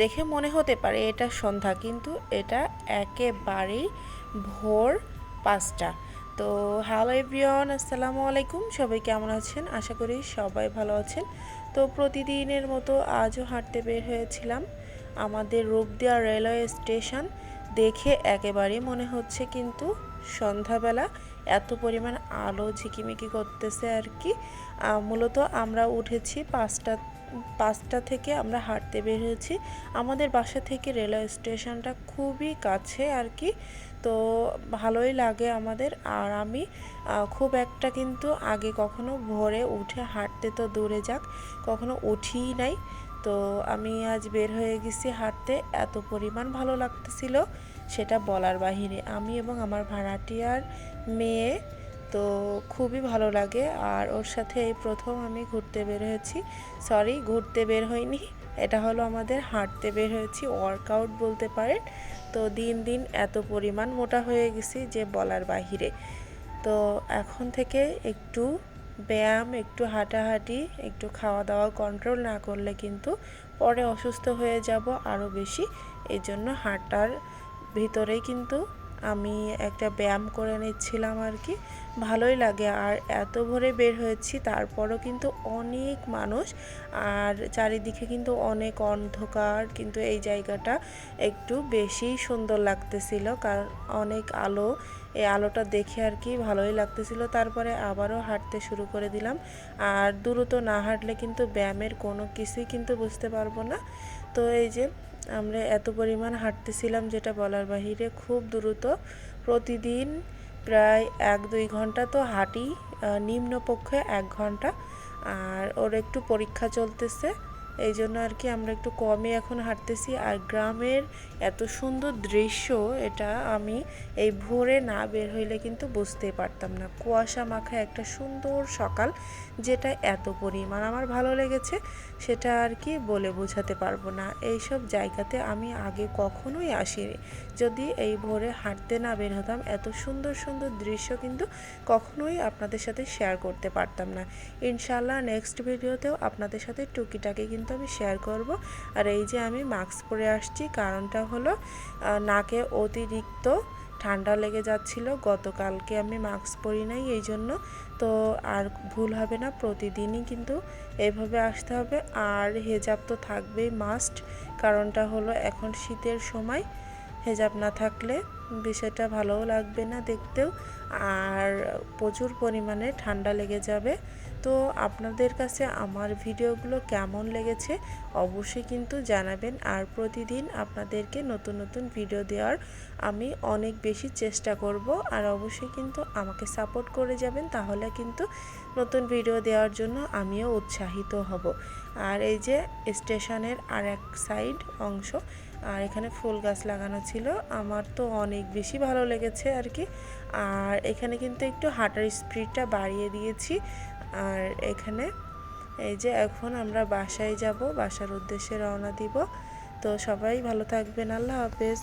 দেখে মনে হতে পারে এটা সন্ধ্যা, কিন্তু এটা একেবারেই ভোর পাঁচটা। তো হ্যালো এভরিওয়ান, আসসালামু আলাইকুম। সবাই কেমন আছেন? আশা করি সবাই ভালো আছেন। তো প্রতিদিনের মতো আজও হাঁটতে বের হয়েছিলাম আমাদের রূপদিয়া রেলওয়ে স্টেশন। দেখে একেবারেই মনে হচ্ছে কিন্তু সন্ধ্যাবেলা এত পরিমাণ আলো ঝিকিমিকি করতেছে আর কি। মূলত আমরা উঠেছি পাঁচটা পাঁচটা থেকে আমরা হাঁটতে বের হয়েছি। আমাদের বাসা থেকে রেলওয়ে স্টেশনটা খুবই কাছে আর কি। তো ভালোই লাগে আমাদের। আর আমি খুব একটা কিন্তু আগে কখনো ভোরে উঠে হাঁটতে তো দূরে যাক, কখনো উঠিই নাই। তো আমি আজ বের হয়ে গেছি হাঁটতে। এত পরিমাণ ভালো লাগতেছিল সেটা বলার বাহিরে। আমি এবং আমার ভাড়াটিয়ার মেয়ে তো খুবই ভালো লাগে। আর ওর সাথে এই প্রথম আমি ঘুরতে বের হয়েছি। সরি, ঘুরতে বের হইনি। এটা হলো আমাদের হাঁটতে বের হয়েছি ওয়ার্কআউট বলতে পারেন। তো দিন দিন এত পরিমাণ মোটা হয়ে গেছি যে বলার বাহিরে। তো এখন থেকে একটু ব্যায়াম, একটু হাঁটাহাঁটি, একটু খাওয়া দাওয়া কন্ট্রোল না করলে কিন্তু পরে অসুস্থ হয়ে যাব আরও বেশি। এই জন্য হাঁটার ভিতরেই কিন্তু আমি একটা ব্যায়াম করে নিচ্ছিলাম আর কি। ভালোই লাগে। আর এত ভোরে বের হয়েছি, তারপরও কিন্তু অনেক মানুষ আর চারিদিকে কিন্তু অনেক অন্ধকার। কিন্তু এই জায়গাটা একটু বেশি সুন্দর লাগতেছিল, কারণ অনেক আলো। এই আলোটা দেখে আর কি ভালোই লাগতেছিল। তারপরে আবারও হাঁটতে শুরু করে দিলাম। আর দ্রুত না হাঁটলে কিন্তু ব্যায়ামের কোনো কিছুই কিন্তু বুঝতে পারব না। তো এই যে আমরা এত পরিমাণ হাঁটতেছিলাম যেটা বলার বাহিরে খুব দ্রুত। প্রতিদিন প্রায় এক দুই ঘণ্টা তো হাঁটি নিম্নপক্ষে এক ঘণ্টা। আর ওর একটু পরীক্ষা চলতেছে। এই জন্য আর কি আমরা একটু কমই এখন হাঁটতেছি। আর গ্রামের এত সুন্দর দৃশ্য, এটা আমি এই ভোরে না বের হইলে কিন্তু বুঝতে পারতাম না। কুয়াশা মাখা একটা সুন্দর সকাল, যেটা এত পরিমাণ আমার ভালো লেগেছে, সেটা আর কি বলে বোঝাতে পারব না। এইসব জায়গাতে আমি আগে কখনোই আসিনি। যদি এই ভোরে হাঁটতে না বের হতাম, এত সুন্দর সুন্দর দৃশ্য কিন্তু কখনোই আপনাদের সাথে শেয়ার করতে পারতাম না। ইনশাল্লাহ নেক্সট ভিডিওতেও আপনাদের সাথে টুকিটাকি কিন্তু আমি শেয়ার করব। আর এই যে আমি মাস্ক পরে আসছি, কারণটা হলো নাকে অতিরিক্ত ঠান্ডা লেগে যাচ্ছিল। গতকালকে আমি মাস্ক পরি নাই, এই জন্য তো আর ভুল হবে না, প্রতিদিনই কিন্তু এইভাবে আসতে হবে। আর হেজাব তো থাকবেই মাস্ট কারণটা হলো এখন শীতের সময়। হেজাব না থাকলে বিষয়টা ভালোও লাগবে না দেখতেও। আর প্রচুর পরিমাণে ঠান্ডা লেগে যাবে। তো আপনাদের কাছে আমার ভিডিওগুলো কেমন লেগেছে অবশ্যই কিন্তু জানাবেন। আর প্রতিদিন আপনাদেরকে নতুন নতুন ভিডিও দেওয়ার আমি অনেক বেশি চেষ্টা করব। আর অবশ্যই কিন্তু আমাকে সাপোর্ট করে যাবেন, তাহলে কিন্তু নতুন ভিডিও দেওয়ার জন্য আমিও উৎসাহিত হব। আর এই যে স্টেশনের আর এক সাইড অংশ আর এখানে ফুল গাছ লাগানো ছিল। আমার তো অনেক বেশি ভালো লেগেছে আর কি। আর এখানে কিন্তু একটু হাঁটার স্পিডটা বাড়িয়ে দিয়েছি। আর এখানে এই যে এখন আমরা বাসায় যাব, বাসার উদ্দেশ্যে রওনা দিব। তো সবাই ভালো থাকবেন, আল্লাহ হাফেজ।